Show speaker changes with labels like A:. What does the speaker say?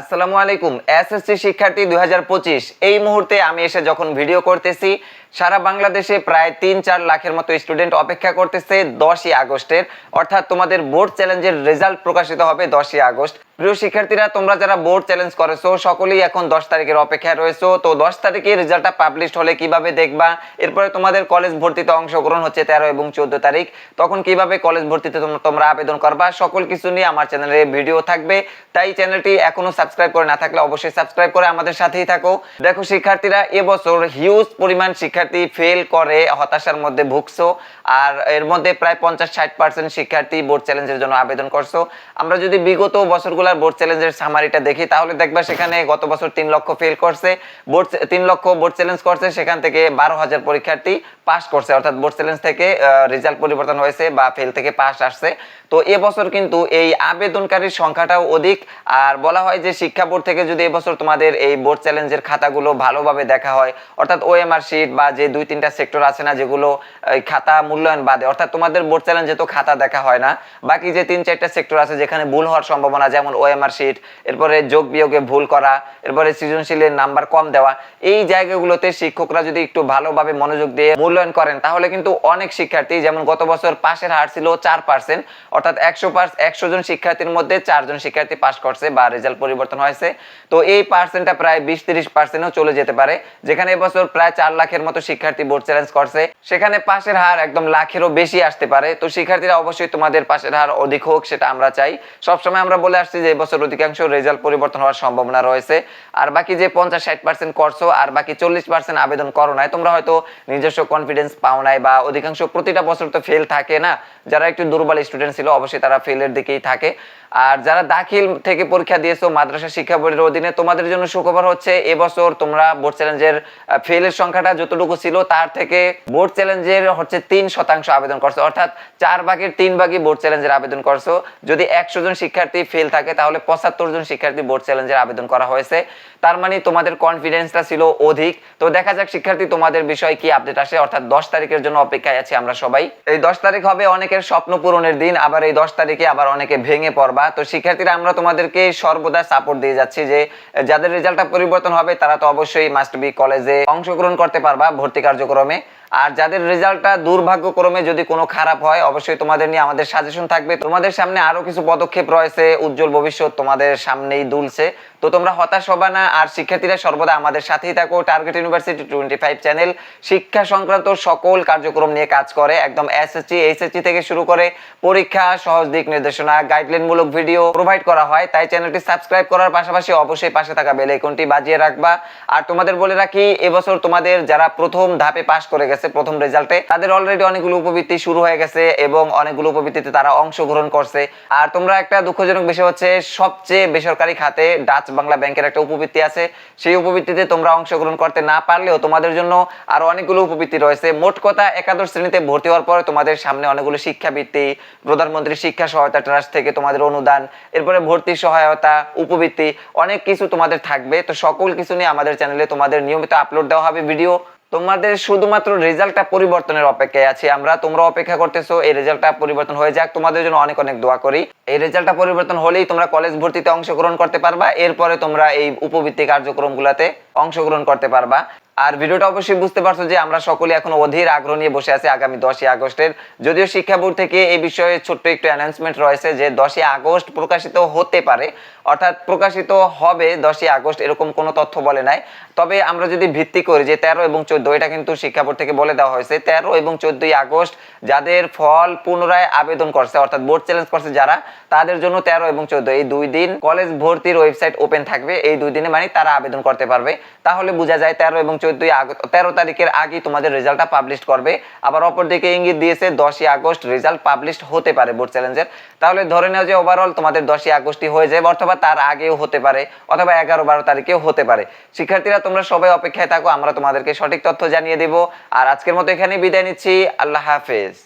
A: আসসালামু আলাইকুম, এসএসসি শিক্ষার্থী দুই হাজার পঁচিশ। এই মুহূর্তে আমি এসে যখন ভিডিও করতেছি, সারা বাংলাদেশে প্রায় তিন চার লাখের মতো স্টুডেন্ট অপেক্ষা করতেছে দশই আগস্টের। অর্থাৎ তোমাদের বোর্ড চ্যালেঞ্জের রেজাল্ট প্রকাশিত হবে দশই আগস্ট। প্রিয় শিক্ষার্থীরা, তোমরা যারা বোর্ড চ্যালেঞ্জ করেছ, সকলেই এখন দশ তারিখের অপেক্ষায় রয়েছো। তো দশ তারিখে রেজাল্টটা পাবলিশ হলে কীভাবে দেখবা? এরপরে তোমাদের কলেজ ভর্তিতে অংশগ্রহণ হচ্ছে তেরো এবং চোদ্দ তারিখ। তখন কীভাবে কলেজ ভর্তিতে তোমরা আবেদন করবা? সকল কিছু নিয়ে আমার চ্যানেলে ভিডিও থাকবে। তাই চ্যানেলটি এখনও সাবস্ক্রাইব করে না থাকলে অবশ্যই সাবস্ক্রাইব করে আমাদের সাথেই থাকো। দেখো শিক্ষার্থীরা, এবছর হিউজ পরিমাণ শিক্ষার্থী ফেল করে, হতাশার মধ্যে ভুগছো। আর এর মধ্যে প্রায় পঞ্চাশ ষাট পার্সেন্ট শিক্ষার্থী বোর্ড চ্যালেঞ্জের জন্য আবেদন করছ। আমরা যদি বিগত বছরগুলোর বোর্ড চ্যালেঞ্জের সামারিটা দেখি। তাহলে দেখবা সেখানে গত বছর তিন লক্ষ ফেল করছে। বোর্ড তিন লক্ষ বোর্ড চ্যালেঞ্জ করছে। সেখান থেকে বারো হাজার পরীক্ষার্থী পাস করছে। অর্থাৎ বোর্ড চ্যালেঞ্জ থেকে রেজাল্ট পরিবর্তন হয়েছে বা ফেল থেকে পাস আসছে। তো এবছর কিন্তু এই আবেদনকারীর সংখ্যাটাও অধিক। আর বলা হয় যে শিক্ষা বোর্ড থেকে যদি এবছর তোমাদের এই বোর্ড চ্যালেঞ্জের খাতাগুলো ভালোভাবে দেখা হয়, অর্থাৎ ওএমআর শিট বা যে দুই তিনটা সেক্টর আছে না, যেগুলো খাতা মূল্যায়ন বাদে, অর্থাৎ তোমাদের বোর্ড চ্যালেঞ্জে তো খাতা দেখা হয় না। বাকি যে তিন চারটা সেক্টর আছে যেখানে ভুল হওয়ার সম্ভাবনা, যেমন ওএমআর শিট এরপরে যোগ বিয়োগে ভুল করা, এরপরে সৃজনশীলের নাম্বার কম দেওয়া, এই জায়গাগুলোতে শিক্ষকরা যদি একটু ভালোভাবে মনোযোগ দিয়ে মূল্যায়ন করেন, তাহলে কিন্তু অনেক শিক্ষার্থী, যেমন গত বছর পাশের হার ছিল চার পার্সেন্ট অর্থাৎ একশো পার্স, একশো জন শিক্ষার্থীর মধ্যে চারজন শিক্ষার্থী পাস করছে বা রেজাল্ট পরিবর্তন হয়েছে। তো এই পার্সেন্টটা প্রায় বিশ তিরিশ পার্সেন্টও চলে যেতে পারে। যেখানে এবছর প্রায় চার লাখের মতো শিক্ষার্থী বোর্ড চ্যালেঞ্জ করছে। সেখানে পাশের হার একদম লাখেরও বেশি আসতে পারে। তো শিক্ষার্থীরা অবশ্যই তোমাদের পাশের হার অধিক হোক, সেটা আমরা চাই। সবসময় আমরা বলে আসছি যে এবছর অধিকাংশ রেজাল্ট পরিবর্তন হওয়ার সম্ভাবনা রয়েছে। আর বাকি যে পঞ্চাশ ষাট পার্সেন্ট করছ আর বাকি চল্লিশ পার্সেন্ট আবেদন করো নাই, তোমরা হয়তো নিজস্ব কনফিডেন্স পাও নাই বা অধিকাংশ প্রতিটা বছর তো ফেল থাকে না। যারা একটু দুর্বল স্টুডেন্ট ছিল, অবশ্যই তারা ফেলের দিকেই থাকে। আর যারা দাখিল থেকে পরীক্ষা দিয়েছ, মাদ্রাসা শিক্ষা বোর্ডের অধীনে, তোমাদের জন্য সুখবর হচ্ছে এবছর তোমরা বোর্ড চ্যালেঞ্জের ফেলের সংখ্যাটা যতটুকু ছিল, তার থেকে বোর্ড চ্যালেঞ্জের হচ্ছে তিন শতাংশ আবেদন করছ। অর্থাৎ চার ভাগের তিন ভাগই বোর্ড চ্যালেঞ্জের আবেদন করছ। যদি একশো জন শিক্ষার্থী ফেল থাকে তাহলে পঁচাত্তর জন শিক্ষার্থী বোর্ড চ্যালেঞ্জের আবেদন করা হয়েছে। তার মানে তোমাদের কনফিডেন্সটা ছিল অধিক। তো দেখা যাক শিক্ষার্থী তোমাদের বিষয়ে কি আপডেট আসে। অর্থাৎ দশ তারিখের জন্য অপেক্ষায় আছি আমরা সবাই। এই দশ তারিখ হবে অনেকের স্বপ্ন পূরণের দিন, আবার এই দশ তারিখে আবার অনেকে ভেঙে পড়বা। তো শিক্ষার্থীরা, আমরা তোমাদেরকে সর্বদা সাপোর্ট দিয়ে যাচ্ছি যে, যাদের রেজাল্টটা পরিবর্তন হবে, তারা তো অবশ্যই মাস্ট বি কলেজে অংশগ্রহণ করতে পারবা ভর্তি কার্যক্রমে। আর যাদের রেজাল্টটা দুর্ভাগ্যক্রমে যদি কোনো খারাপ হয়, অবশ্যই তোমাদের নিয়ে আমাদের সাজেশন থাকবে। তোমাদের সামনে আরও কিছু পদক্ষেপ রয়েছে, উজ্জ্বল ভবিষ্যৎ তোমাদের সামনেই দুলছে। তো তোমরা হতাশ হবে না, আর শিক্ষার্থীরা সর্বদা আমাদের সাথেই থাকো। Target university twenty five channel শিক্ষা সংক্রান্ত সকল কার্যক্রম নিয়ে কাজ করে, একদম এসএসসি এইচএসসি থেকে শুরু করে পরীক্ষা, সহজ দিক নির্দেশনা গাইডলাইন মূলক ভিডিও প্রোভাইড করা হয়। তাই চ্যানেলটি সাবস্ক্রাইব করার পাশাপাশি অবশ্যই পাশে থাকা বেল আইকনটি বাজিয়ে রাখবা। আর তোমাদের বলে রাখি, এবছর তোমাদের যারা প্রথম ধাপে পাস করে গেছে, প্রথম রেজাল্টে তাদের অলরেডি অনেকগুলো উপবৃত্তি শুরু হয়ে গেছে এবং অনেকগুলো উপবৃত্তিতে তারা অংশগ্রহণ করছে। আর তোমরা একটা দুঃখজনক বিষয় হচ্ছে, সবচেয়ে বেসরকারি খাতে ডাচ বাংলা ব্যাংকের একটা উপবৃত্তি আছে। সেই উপবৃত্তিতে তোমরা অংশগ্রহণ করতে না পারলেও তোমাদের জন্য আরও অনেকগুলো উপবৃত্তি রয়েছে। মোট কথা একাদশ শ্রেণীতে ভর্তি হওয়ার পরে তোমাদের সামনে অনেকগুলো শিক্ষাবৃত্তি, প্রধানমন্ত্রী শিক্ষা সহায়তা ট্রাস্ট থেকে তোমাদের অনুদান, এরপরে ভর্তি সহায়তা, উপবৃত্তি, অনেক কিছু তোমাদের থাকবে। তো সকল কিছু নিয়ে আমাদের চ্যানেলে তোমাদের নিয়মিত আপলোড দেওয়া হবে ভিডিও। তোমাদের শুধুমাত্র রেজাল্টটা পরিবর্তনের অপেক্ষায় আছি আমরা। তোমরা অপেক্ষা করতেছো, এই রেজাল্টটা পরিবর্তন হয়ে যাক। তোমাদের জন্য অনেক অনেক দোয়া করি। এই রেজাল্টটা পরিবর্তন হলেই তোমরা কলেজ ভর্তিতে অংশগ্রহণ করতে পারবা। এরপরে তোমরা এই উপবৃত্তি কার্যক্রমগুলোতে অংশগ্রহণ করতে পারবা। আর ভিডিওটা অবশ্যই বুঝতে পারছ যে আমরা সকলে এখন অধীর আগ্রহ নিয়ে বসে আছি আগামী দশই আগস্টের। যদিও শিক্ষা বোর্ড থেকে এই বিষয়ে ছোট্ট একটু অ্যানাউন্সমেন্ট রয়েছে যে দশই আগস্ট প্রকাশিত হতে পারে। অর্থাৎ প্রকাশিত হবে দশই আগস্ট এরকম কোনো তথ্য বলে নাই। তবে আমরা যদি ভিত্তি করি যে তেরো এবং চোদ্দ, এটা কিন্তু শিক্ষা বোর্ড থেকে বলে দেওয়া হয়েছে। তেরো এবং চোদ্দই আগস্ট যাদের ফল পুনরায় আবেদন করছে, অর্থাৎ বোর্ড চ্যালেঞ্জ করছে যারা, তাদের জন্য তেরো এবং চোদ্দ, এই দুই দিন কলেজ ভর্তির ওয়েবসাইট ওপেন থাকবে। এই দুই দিনে মানে তারা আবেদন করতে পারবে। তাহলে বোঝা যায় তেরো এবং চোদ্দই তেরো তারিখের আগেই তোমাদের রেজাল্টটা পাবলিশ করবে। আবার অপরদিকে ইঙ্গিত দিয়েছে দশই আগস্ট রেজাল্ট পাবলিশ হতে পারে বোর্ড চ্যালেঞ্জের তাহলে ধরে নেওয়া যে ওভারঅল তোমাদের দশই আগস্টই হয়ে যাবে অথবা তার আগেও হতে পারে, অথবা এগারো বারো তারিখেও হতে পারে। শিক্ষার্থীরা, তোমরা সবাই অপেক্ষায় থাকো, আমরা তোমাদেরকে সঠিক তথ্য জানিয়ে দেব। আর আজকের মতো এখানেই বিদায় নিচ্ছি। আল্লাহ হাফেজ।